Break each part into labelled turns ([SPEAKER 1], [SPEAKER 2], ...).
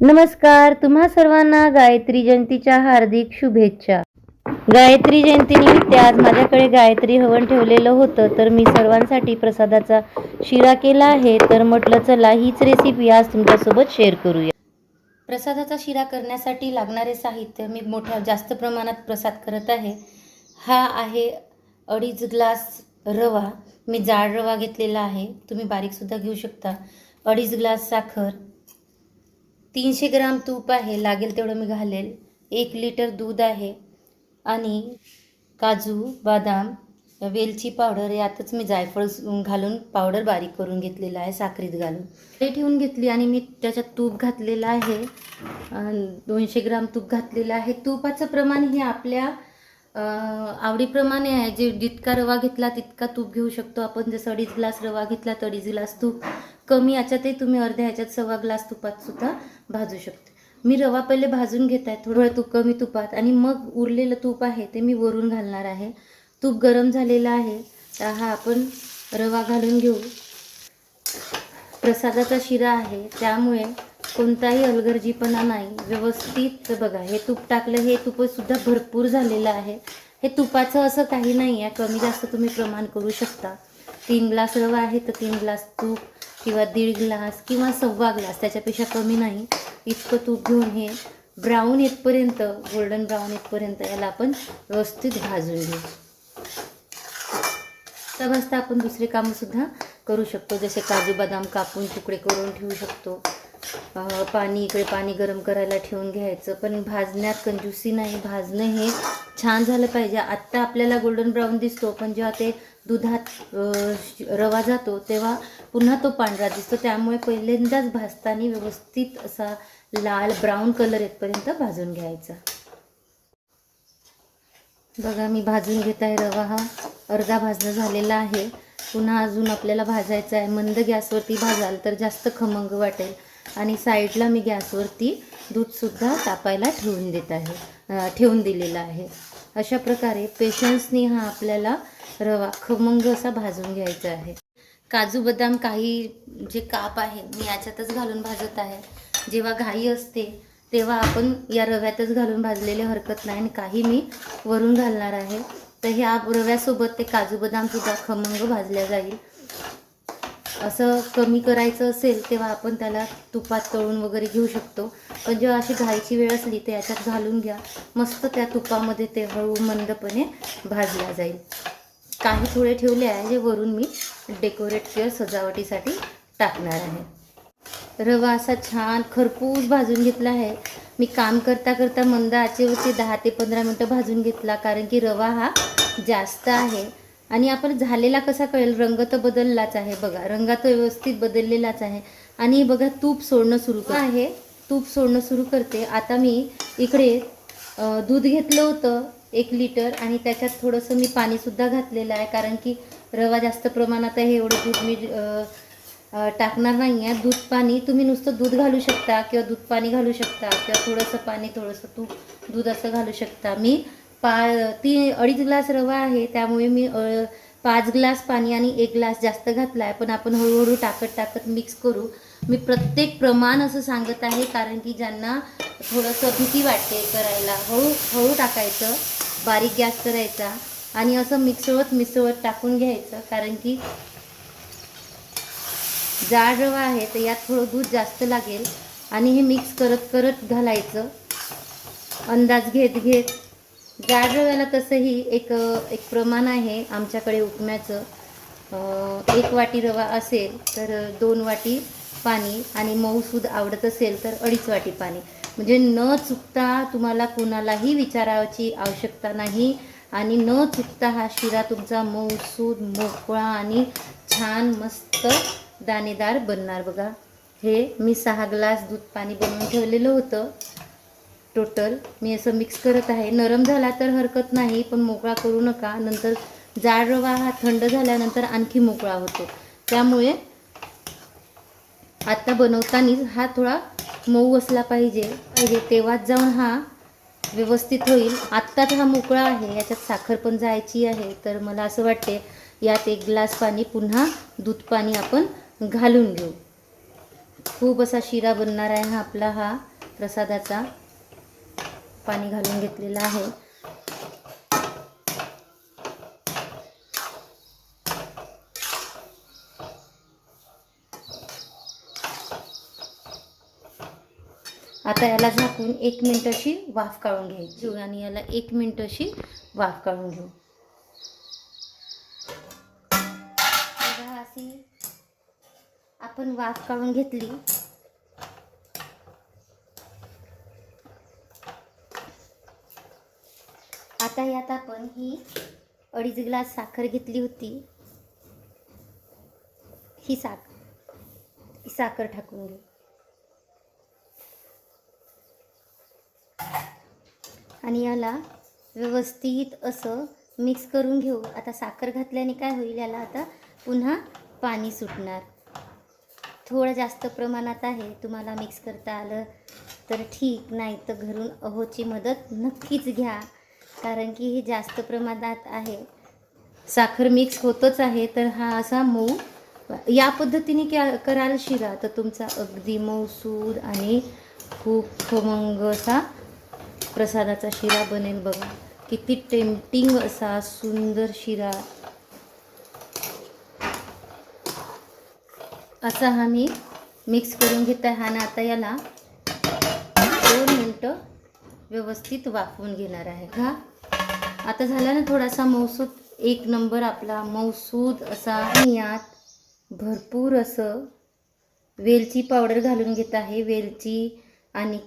[SPEAKER 1] नमस्कार तुम्हा सर्वांना गायत्री जयंतीच्या हार्दिक शुभेच्छा. गायत्री जयंतीनिमित्त आज माझ्याकडे गायत्री हवन ठेवलेलं होतं तर मी सर्वांसाठी प्रसादाचा शिरा केला आहे. तर म्हटलं चला हीच रेसिपी आज तुमच्यासोबत शेअर करूया. प्रसादाचा शिरा करण्यासाठी लागणारे साहित्य मी मोठ्या जास्त प्रमाणात प्रसाद करत आहे. हा आहे अडीच ग्लास रवा. मी जाड रवा घेतलेला आहे. तुम्ही बारीकसुद्धा घेऊ शकता. अडीच ग्लास साखर तीनशे ग्राम तूप आहे लागेल तेवढं मी घालेल. एक लिटर दूध आहे आणि काजू बदाम वेलची पावडर यातच मी जायफळ घालून पावडर बारीक करून घेतलेलं आहे साखरीत घालून. ते ठेवून घेतली आणि मी त्याच्यात तूप घातलेलं आहे. दोनशे ग्राम तूप घातलेलं आहे. तुपाचं प्रमाण हे आपल्या आवडीप्रमाणे आहे. जे जितका रवा घेतला तितका तूप घेऊ शकतो आपण. जसं अडीच ग्लास रवा घेतला तर अडीच ग्लास तूप. कमी याच्यातही तुम्ही अर्ध्या ह्याच्यात सव्वा ग्लास तुपात सुद्धा भाजू शकता. मी रवा पहिले भाजून घेत आहे थोडं तूप कमी तुपात आणि मग उरलेलं तूप आहे ते मी वरून घालणार आहे. तूप गरम झालेलं आहे तर हा आपण रवा घालून घेऊ. प्रसादाचा शिरा आहे त्यामुळे कोणताही अलगर्जीपणा नाही. व्यवस्थित बघा हे तूप टाकलं हे तूपसुद्धा भरपूर झालेलं आहे. हे तुपाचं असं काही नाही आहे कमी जास्त तुम्ही प्रमाण करू शकता. तीन ग्लास रवा आहे तर तीन ग्लास तूप. किंवा दीड ग्लास किंवा सव्वा ग्लास त्याच्यापेक्षा कमी नाही. इतकं तूप घेऊन हे ब्राऊन येतपर्यंत गोल्डन ब्राऊन येतपर्यंत याला आपण व्यवस्थित भाजून घेऊ. त्या भाजता आपण दुसरे कामंसुद्धा करू शकतो. जसे काजू बदाम कापून तुकडे करून ठेवू शकतो. पाणी इकडे पाणी गरम करायला ठेवून घ्यायचं. पण भाजण्यात कंजूसी नाही. भाजणं हे छान झालं पाहिजे. आत्ता आपल्याला गोल्डन ब्राऊन दिसतो पण जेव्हा ते दुधात रवा जातो तेव्हा पुन्हा तो पांढरा दिसतो. त्यामुळे पहिल्यांदाच भाजताना व्यवस्थित असा लाल ब्राऊन कलर येतपर्यंत भाजून घ्यायचा. बघा मी भाजून घेत आहे रवा हा. अर्धा भाजणं झालेला आहे. पुन्हा अजून आपल्याला भाजायचा आहे. मंद गॅसवरती भाजाल तर जास्त खमंग वाटेल. आणि साईडला मी गॅसवरती दूधसुद्धा तापायला ठेवून देत आहे ठेवून दिलेला आहे. अशा प्रकारे पेशन्सनी हा आपल्याला रवा खमंग असा भाजून घ्यायचा आहे. काजू बदाम काही जे काप आहे मी याच्यातच घालून भाजत आहे. जेव्हा घाई असते तेव्हा आपण या रव्यातच घालून भाजलेले हरकत नाही आणि काही मी वरून घालणार आहे. तर ह्या रव्यासोबत ते काजू बदामसुद्धा खमंग भाजल्या जाईल. असं कमी करायचं असेल तेव्हा आपण त्याला तुपात तळून वगैरे घेऊ शकतो. पण जेव्हा अशी घाईची वेळ असली तर याच्यात घालून घ्या. मस्त त्या तुपामध्ये ते हळू मंदपणे भाजला जाईल. काही थोडे ठेवले आहे जे वरून मी डेकोरेट किंवा सजावटीसाठी टाकणार आहे. रवा असा छान खरपूस भाजून घेतला आहे. मी काम करता करता मंद आचेवरती दहा ते पंधरा मिनटं भाजून घेतला कारण की रवा हा जास्त आहे. आणि आपण झालेला कसा कळेल? रंग तर बदललाच आहे बघा. रंगात तर व्यवस्थित बदललेलाच आहे. आणि बघा तूप सोडणं सुरू कर आहे. तूप सोडणं सुरू करते. आता मी इकडे दूध घेतलं होतं एक लिटर आणि त्याच्यात थोडंसं मी पाणीसुद्धा घातलेलं आहे. कारण की रवा जास्त प्रमाणात आहे एवढं दूध मी टाकणार नाही आहे. दूध पाणी तुम्ही नुसतं दूध घालू शकता किंवा दूध पाणी घालू शकता किंवा थोडंसं पाणी थोडंसं तूप दूध असं घालू शकता. मी पा ती अडीच ग्लास रवा आहे त्यामुळे मी पाच ग्लास पाणी आणि एक ग्लास जास्त घातला आहे पण आपण हळूहळू टाकत टाकत मिक्स करू. मी प्रत्येक प्रमाण असं सांगत आहे कारण की ज्यांना थोडंसं भीती वाटते करायला हळू हळू टाकायचं. बारीक गॅस करायचा आणि असं मिक्सवत मिसळत टाकून घ्यायचं कारण की जाड रवा आहे तर यात थोडं दूध जास्त लागेल. आणि हे मिक्स करत करत घालायचं. अंदाज घेत घेत जाड तसंही एक एक प्रमाण आहे आमच्याकडे उपम्याचं. एक वाटी रवा असेल तर दोन वाटी पाणी आणि मऊसूद आवडत असेल तर अडीच वाटी पाणी. म्हणजे न चुकता तुम्हाला कुणालाही विचारायची आवश्यकता नाही आणि न चुकता हा शिरा तुमचा मऊसूद मोकळा आणि छान मस्त दाणेदार बनणार बघा. हे मी सहा ग्लास दूध पाणी बनवून ठेवलेलं होतं. टोटल मी असं मिक्स करत आहे. नरम झाला तर हरकत नाही पण मोकळा करू नका. नंतर जाड रवा हा थंड झाल्यानंतर आणखी मोकळा होतो. त्यामुळे आत्ता बनवतानाच हा थोडा मऊ असला पाहिजे. पाहिजे तेव्हाच जाऊन हा व्यवस्थित होईल. आत्ताच हा मोकळा आहे. याच्यात साखर पण जायची आहे. तर मला असं वाटते यात एक ग्लास पाणी पुन्हा दूध पाणी आपण घालून घेऊ. खूप असा शिरा बनणार आहे हा आपला हा प्रसादाचा. पाणी घालून घेतलेलं आहे. आता याला झाकून एक मिनिट अशी वाफ काढून घ्यायची. आणि याला एक मिनिट अशी वाफ काढून घेऊ. अशी आपण वाफ काढून घेतली. आता यात आपण ही अडीच ग्लास साखर घेतली होती. ही साखर ही साखर टाकून घेऊ. आणि याला व्यवस्थित असं मिक्स करून घेऊ. आता साखर घातल्याने काय होईल याला आता पुन्हा पाणी सुटणार. थोडं जास्त प्रमाणात आहे तुम्हाला मिक्स करता आलं तर ठीक. नाही तर घरून अहोची मदत नक्कीच घ्या. कारण की हे जास्त प्रमाणात आहे. साखर मिक्स होतच आहे तर हा असा मऊ या पद्धतीने क्या कराल शिरा? तर तुमचा अगदी मऊसूद आणि खूप खमंग असा प्रसादाचा शिरा बनेल बघा. किती टेम्पटिंग असा सुंदर शिरा. असा हा मी मिक्स करून घेत. आहे ना आता याला दोन मिनटं व्यवस्थित वाफवून घेणार आहे. का आता झाला ना थोडासा मौसूद. एक नंबर आपला मौसूद असा आणि यात भरपूर असं वेलची पावडर घालून घेत आहे. वेलची आणि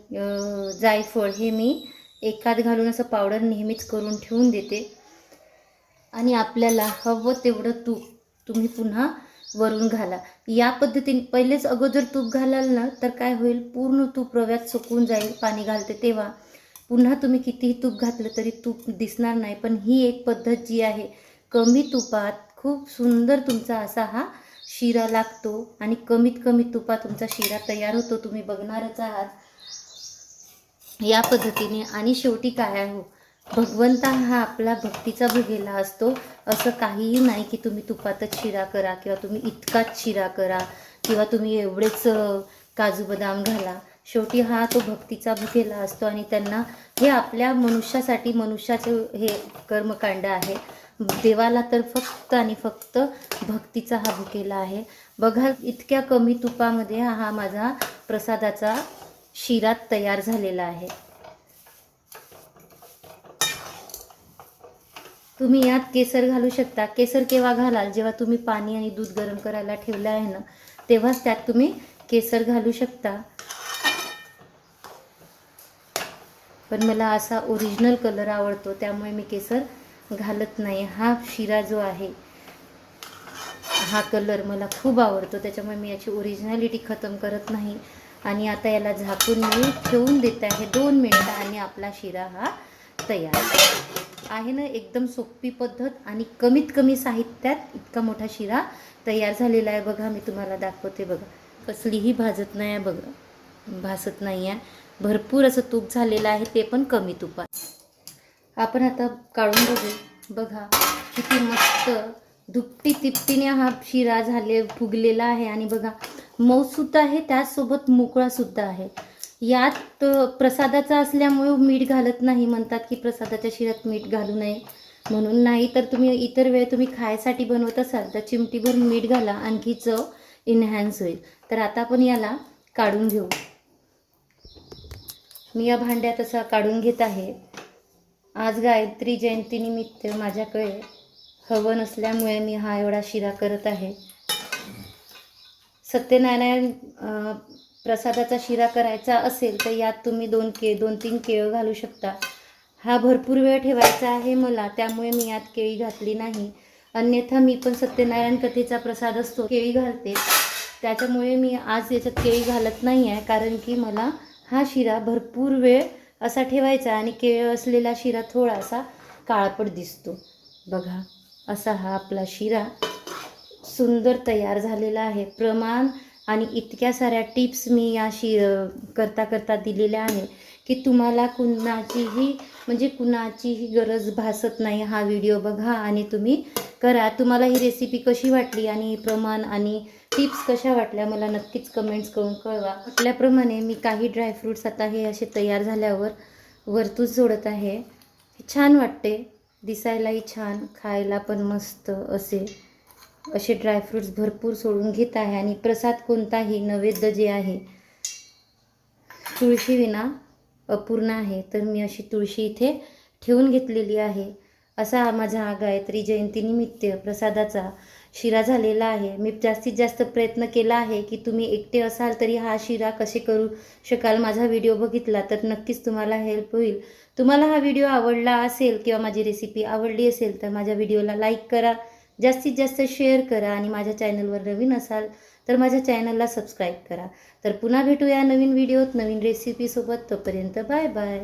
[SPEAKER 1] जायफळ हे मी एकात घालून असं पावडर नेहमीच करून ठेवून देते. आणि आपल्याला हवं तेवढं तूप तुम्ही पुन्हा वरून घाला. या पद्धतीने पहिलेच अगोदर तूप घालाल ना तर काय होईल? पूर्ण तूप रव्यात सुकून जाईल. पाणी घालते तेव्हा. पुन्हा तुम्ही कितीही तूप घातलं तरी तूप दिसणार नाही पण ही एक पद्धत जी आहे कमी तुपात खूप सुंदर तुमचा असा हा शिरा लागतो आणि कमीत कमी तुपात तुमचा शिरा तयार होतो तुम्ही बघणारच आहात. या पद्धतीने आणि शेवटी काय आहे हो? भगवंता हा आपला भक्तीचा भुगेला असतो. असं काहीही नाही की तुम्ही तुपातच शिरा करा किंवा तुम्ही इतकाच शिरा करा किंवा तुम्ही एवढेच काजू बदाम घाला. शेवटी हा तो भक्तीचा भुकेला असतो आणि त्यांना हे आपल्या मनुष्यासाठी मनुष्याचे हे कर्मकांड आहे. देवाला तर फक्त आणि फक्त भक्तीचा हा भुकेला आहे. बघा इतक्या कमी तुपामध्ये हा माझा प्रसादाचा शिरा तयार झालेला आहे. तुम्ही यात केसर घालू शकता. केसर केव्हा घालाल? जेव्हा तुम्ही पाणी आणि दूध गरम करायला ठेवलं आहे ना तेव्हाच त्यात तुम्ही केसर घालू शकता. पण मला असा ओरिजिनल कलर आवडतो त्यामुळे मी केसर घालत नाही. हा शिरा जो आहे हा कलर मला खूप आवडतो. त्याच्यामुळे मी याची ओरिजिनॅलिटी खतम करत नाही. आणि आता याला झाकून मी ठेवून देत आहे दोन मिनटं आणि आपला शिरा हा तयार आहे ना. एकदम सोपी पद्धत आणि कमीत कमी साहित्यात इतका मोठा शिरा तयार झालेला आहे. बघा मी तुम्हाला दाखवते बघा. कसलीही भाजत नाही आहे बघा. भासत नाही आहे. भरपूर असं तूप झालेलं आहे ते पण कमी तुपात. आपण आता काढून बघू. बघा किती मस्त दुपटी तिपटीने हा शिरा झाले फुगलेला आहे. आणि बघा मऊसुद्धा आहे त्याचसोबत मोकळासुद्धा आहे. यात प्रसादाचा असल्यामुळे मीठ घालत नाही. म्हणतात की प्रसादाच्या शिरात मीठ घालू नये. म्हणून नाही तर तुम्ही इतर वेळ तुम्ही खायसाठी बनवत असाल तर चिमटीभर मीठ घाला. आणखी चव इन्हॅन्स होईल. तर आता आपण याला काढून घेऊ. मी या भांड्यात असा काढून घेत आहे. आज गायत्री जयंतीनिमित्त माझ्याकडे हवन असल्यामुळे मी हा एवढा शिरा करत आहे. सत्यनारायण प्रसादाचा शिरा करायचा असेल तर यात तुम्ही दोन के दोन तीन केळं घालू शकता. हा भरपूर वेळ ठेवायचा आहे मला त्यामुळे मी यात केळी घातली नाही. अन्यथा मी पण सत्यनारायण कथेचा प्रसाद असतो केळी घालते. त्याच्यामुळे मी आज याच्यात केळी घालत नाही आहे कारण की मला हा शिरा भरपूर वेळ असा ठेवायचा आणि केळ असलेला शिरा थोडासा काळपट दिसतो. बघा असा हा आपला शिरा सुंदर तयार झालेला आहे. प्रमाण आणि इतक्या साऱ्या टिप्स मी या शि करता करता दिलेल्या आहे की तुम्हाला कुणाचीही म्हणजे कुणाचीही गरज भासत नाही हा व्हिडिओ बघा आणि तुम्ही करा. तुम्हाला ही रेसिपी कशी वाटली आणि प्रमाण आणि टिप्स कशा वाटल्या मला नक्कीच कमेंट्स करून कळवा. आपल्याप्रमाणे मी काही ड्रायफ्रूट्स आता हे असे तयार झाल्यावर वरतून सोडत आहे. छान वाटते. दिसायलाही छान खायला पण मस्त असे असे ड्रायफ्रूट्स भरपूर सोडून घेत आहे. आणि प्रसाद कोणताही नैवेद्य जे आहे तुळशीविना अपूर्ण आहे तर मी अशी तुळशी इथे ठेवून घेतलेली आहे. असा हा माझा गायत्री जयंतीनिमित्त प्रसादाचा शिरा झालेला आहे. मी जास्तीत जास्त प्रयत्न केला आहे की तुम्ही एकटे असाल तरी हा शिरा कसे करू शकाल? माझा व्हिडिओ बघितला तर नक्कीच तुम्हाला हेल्प होईल. तुम्हाला हा व्हिडिओ आवडला असेल किंवा माझी रेसिपी आवडली असेल तर माझ्या व्हिडिओला लाईक करा. जास्तीत जास्त शेअर करा आणि माझ्या चॅनलवर नवीन असाल तर माझ्या चॅनलला सबस्क्राईब करा. तर पुन्हा भेटूया नवीन व्हिडिओत नवीन रेसिपीसोबत तोपर्यंत बाय बाय